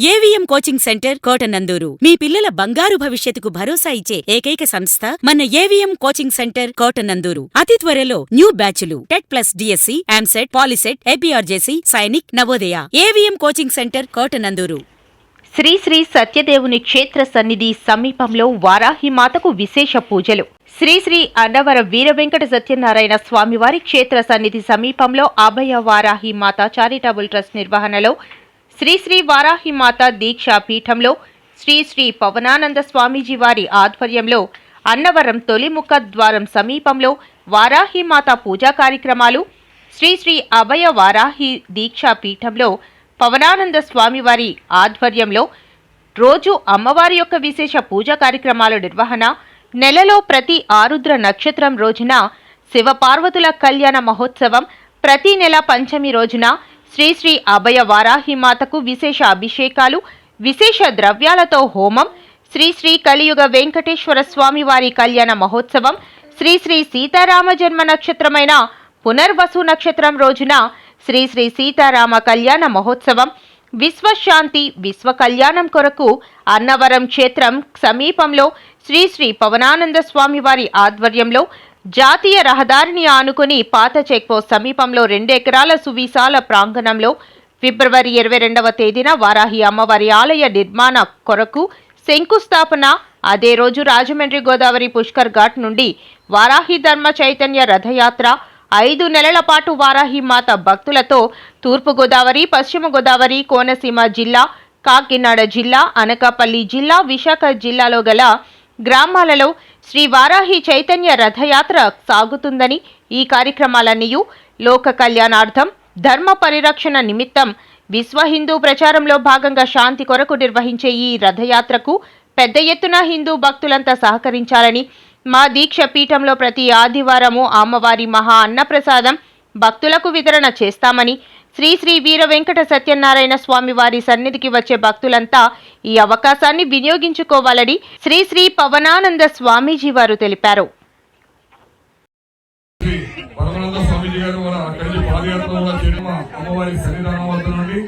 Coaching centre Kotanandur. మీ పిల్లల బంగారు భవిష్యత్తుకు భరోసా ఇచ్చే ఏకైక సంస్థ మన ఏవిఎం కోచింగ్ సెంటర్ కోటనందూరు. అతి త్వరలో న్యూ బ్యాచ్లు. TET plus DSC EAMCET POLYCET APRJC Sainik Navodaya. AVM coaching centre Kotanandur. Sri Sri సత్యదేవుని క్షేత్ర సన్నిధి సమీపంలో వారాహి మాతకు విశేష పూజలు. శ్రీ శ్రీ అన్నవర వీర వెంకట సత్యనారాయణ స్వామివారి క్షేత్ర సన్నిధి సమీపంలో అభయ వారాహి మాత చారిటబుల్ ట్రస్ట్ నిర్వహణలో శ్రీ శ్రీ వారాహిమాత దీక్షా పీఠంలో శ్రీ శ్రీ పవనానంద స్వామీజీ వారి ఆధ్వర్యంలో అన్నవరం తొలిముఖ ద్వారం సమీపంలో వారాహిమాత పూజా కార్యక్రమాలు శ్రీ శ్రీ అభయ వారాహి దీక్షా పీఠంలో పవనానంద స్వామివారి ఆధ్వర్యంలో రోజు అమ్మవారి యొక్క విశేష పూజా కార్యక్రమాల నిర్వహణ నెలలో ప్రతి ఆరుద్ర నక్షత్రం రోజున శివపార్వతుల కళ్యాణ మహోత్సవం ప్రతి నెల పంచమి రోజున శ్రీశ్రీ అభయ వారాహి మాతకు విశేష అభిషేకాలు విశేష ద్రవ్యాలతో హోమం శ్రీశ్రీ కలియుగ వెంకటేశ్వర స్వామివారి కళ్యాణ మహోత్సవం శ్రీశ్రీ సీతారామ జన్మ నక్షత్రమైన పునర్వసు నక్షత్రం రోజున శ్రీశ్రీ సీతారామ కళ్యాణ మహోత్సవం విశ్వశాంతి విశ్వ కళ్యాణం కొరకు అన్నవరం క్షేత్రం సమీపంలో శ్రీశ్రీ పవనానంద స్వామివారి ఆధ్వర్యంలో జాతీయ రహదారిని ఆనుకుని పాత చెక్పోస్ట్ సమీపంలో రెండు ఎకరాల సువిశాల ప్రాంగణంలో ఫిబ్రవరి ఇరవై రెండవ తేదీన వారాహి అమ్మవారి ఆలయ నిర్మాణ కొరకు శంకుస్థాపన. అదే రోజు రాజమండ్రి గోదావరి పుష్కర్ ఘాట్ నుండి వారాహి ధర్మ చైతన్య రథయాత్ర ఐదు నెలల పాటు వారాహి మాత భక్తులతో తూర్పు గోదావరి పశ్చిమ గోదావరి కోనసీమ జిల్లా కాకినాడ జిల్లా అనకాపల్లి జిల్లా విశాఖ జిల్లాలో గల గ్రామాలలో శ్రీ వారాహి చైతన్య రథయాత్ర సాగుతుందని ఈ కార్యక్రమాలన్నీ లోక కళ్యాణార్థం ధర్మ పరిరక్షణ నిమిత్తం విశ్వ హిందూ ప్రచారంలో భాగంగా శాంతి కొరకు నిర్వహించే ఈ రథయాత్రకు పెద్ద ఎత్తున హిందూ భక్తులంతా సహకరించాలని మా దీక్ష పీఠంలో ప్రతి ఆదివారము అమ్మవారి మహా అన్నప్రసాదం భక్తులకు వితరణ చేస్తామని శ్రీ శ్రీ వీర వెంకట సత్యనారాయణ స్వామి వారి సన్నిధికి వచ్చే భక్తులంతా ఈ అవకాశాన్ని వినియోగించుకోవాలని శ్రీ శ్రీ పవనానంద స్వామీజీ వారు తెలిపారు. అమ్మవారి సన్నిధానం వద్ద నుండి